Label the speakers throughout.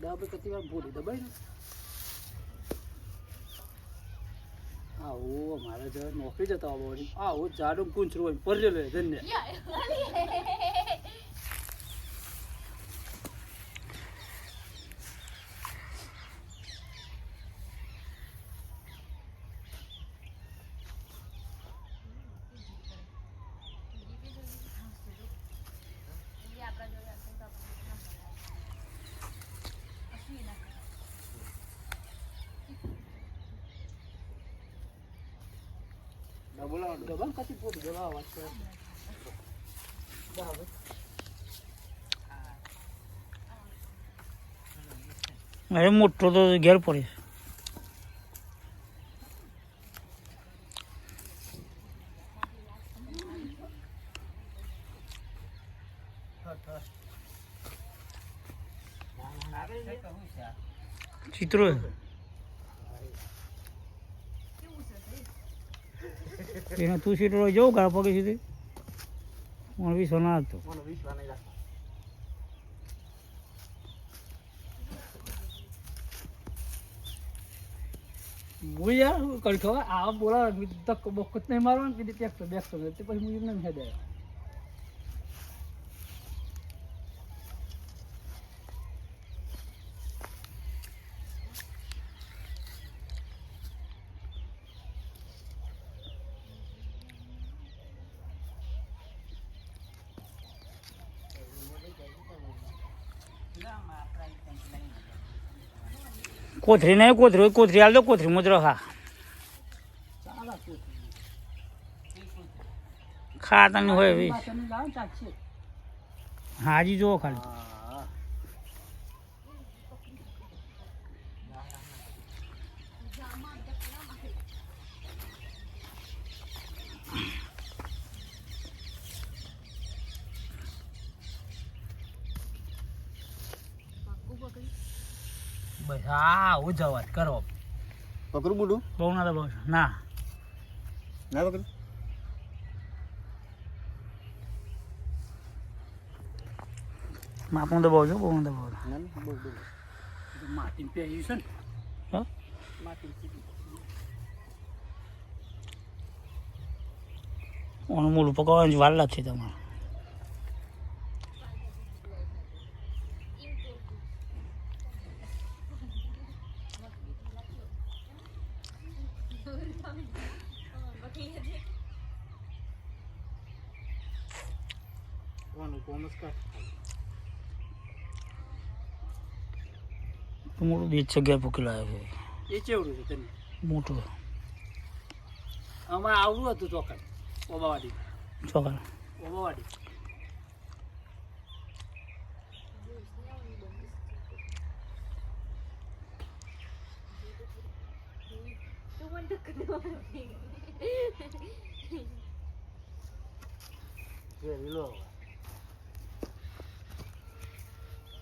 Speaker 1: ડાબે કતી વાર ભૂલી દબાઈ આવો, મારા જરા નોકરી જતા આવો આવો જાડું કુંચરું હોય પરજે લે ધન્ય. કતી દબાવ વાત કરે બરાબર
Speaker 2: અરે મોટો તો ઘેર પડે. ચિત્રો એને તું સીટો જવું ગાળ પગે સુધી. હું બી સોના હતો
Speaker 1: હું યાર કરી ખબર? આ બોલા તક બખત નહીં મારવાનું કીધી ટેક્ટર બેસતો પછી હું એમને નહીં
Speaker 2: કોથરી નહીં કોથરી કોથરી હાલ દો કોથરી મુદ્રો હા ખાતાની હોય એવી. હાજી જુઓ ખાલી.
Speaker 1: હા હું કરો.
Speaker 3: પકડું બુડું?
Speaker 2: બહુ ના દબાવ ના.
Speaker 3: ના પકડું?
Speaker 2: દબાવજો ના
Speaker 3: ના બહુ દબાવ
Speaker 1: માટી પહેર્યું છે ને?
Speaker 2: હા?
Speaker 1: માટી
Speaker 2: ઓનું મૂળ પકવવાની વાર લાગશે તમારે. મોટું બે જગ્યા ભૂકી લાવ્યો છે.
Speaker 1: એ ચેવડું છે તને?
Speaker 2: મોટું.
Speaker 1: અમારે આવડું હતું ચોકડ ઓબાવાડી.
Speaker 2: ચોકડ
Speaker 1: ઓબાવાડી.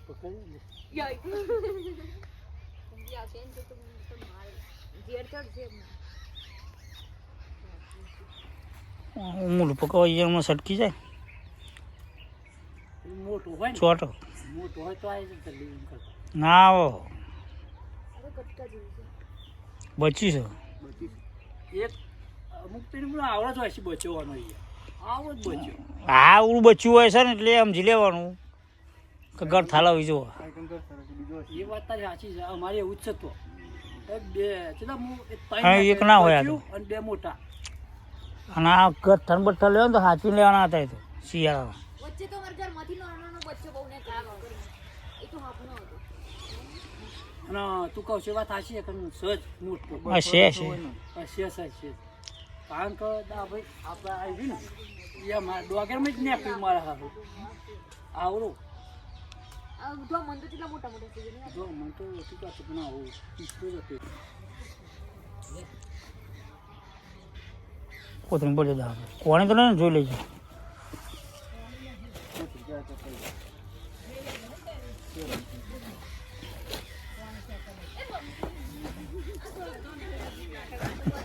Speaker 1: જે લીલો પકડી લે.
Speaker 2: મૂળ પકવાઈ એમાં સટકી જાય
Speaker 1: મોટું હોય
Speaker 2: છોટો
Speaker 1: મોટું હોય તો
Speaker 2: ના આવો બચી છે
Speaker 1: એક અમુક બધું આવડત હોય છે બચવાનો આવડત બચ્યો
Speaker 2: આવડું બચ્યું હોય છે ને એટલે સમજી લેવાનું કે થાલા થાલાવી જુઓ
Speaker 1: એ વાત તારી સાચી છે. અમારે એવું જ છે તો. એક
Speaker 2: ના હોય આ
Speaker 1: અને બે મોટા.
Speaker 2: અને આ બઠ્ઠા લેવા ને તો સાચવી લેવાના હતા એ તો શિયાળામાં.
Speaker 4: વચ્ચે તો અમારા ઘરમાંથી નાનો નાનો બચ્ચો બહુ ને કામ એ તો હતો.
Speaker 1: અને તું કહું છું એ વાત સાચી છે કે સજ મોટો.
Speaker 2: છે, છે.
Speaker 1: હા, છે છે છે. કારણ કે દા ભાઈ આપણે આવી ને એ મારા ડોગરમાં જ નેપ્યું મારા હારું. આવડું.
Speaker 4: જો મન તો કેટલા મોટા મોટા થઈ ગયા
Speaker 1: જો મને તો શું કહે પણ આવું ઈચ્છતું જ હતું
Speaker 2: કોથળી બોલી દા કોણે તો નહીં ને જોઈ લેજો.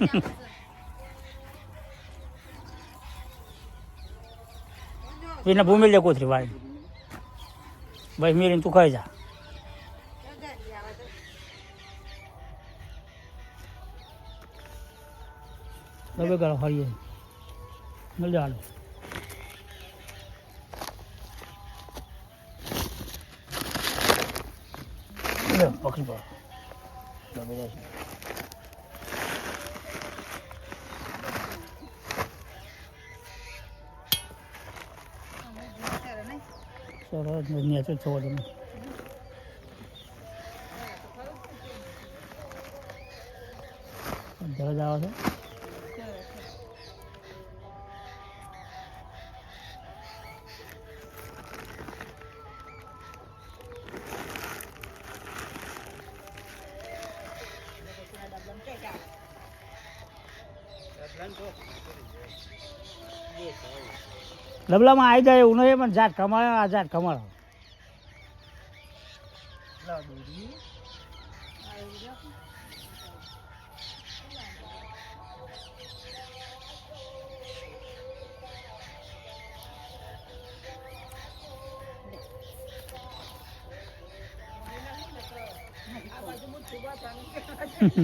Speaker 2: એને ભૂમિ લે કોથળી વાળી બસ મીરીને તું ખાઈ જા. દબે ગાળો હળીએ મળી આલો પકડી પડો દબે ગાળો સરસ નેચર છો તમે ઘરે જ આવે છે ડબલામાં આવી જાય એવું નહીં પણ જાત કમાડે આ જાત કમાડો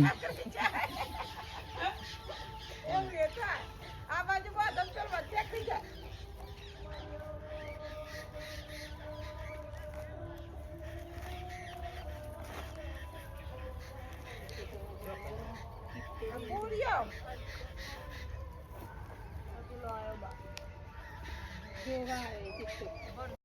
Speaker 5: આ પૂર્યો જોવા